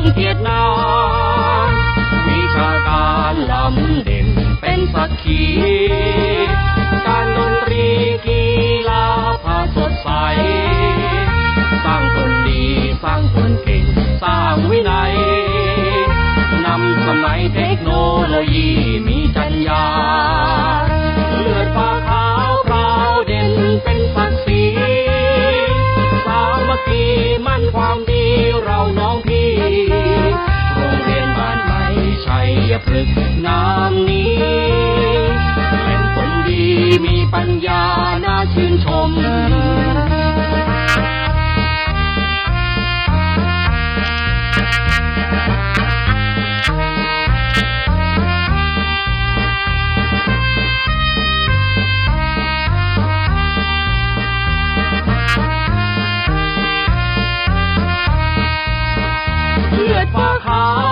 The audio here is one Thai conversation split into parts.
ของเวียดนามวิชาการล้ำเด่นเป็นสักขีการดนตรีกีฬาพาสดใส สร้างคนดีสร้างคนเก่ง สร้างวินัยนำสมัยเทคโนโลยีมีจัญญาเลือดปาขาวเปล่าเด่นเป็นสักขีสามัคคีมั่นความดี พฤกน้ำนี้ เป็นคนดีมีปัญญาน่าชื่นชมเลือดปลาขาว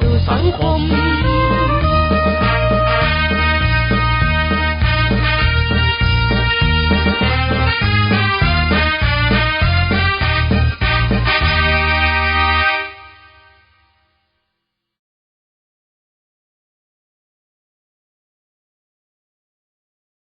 这山空。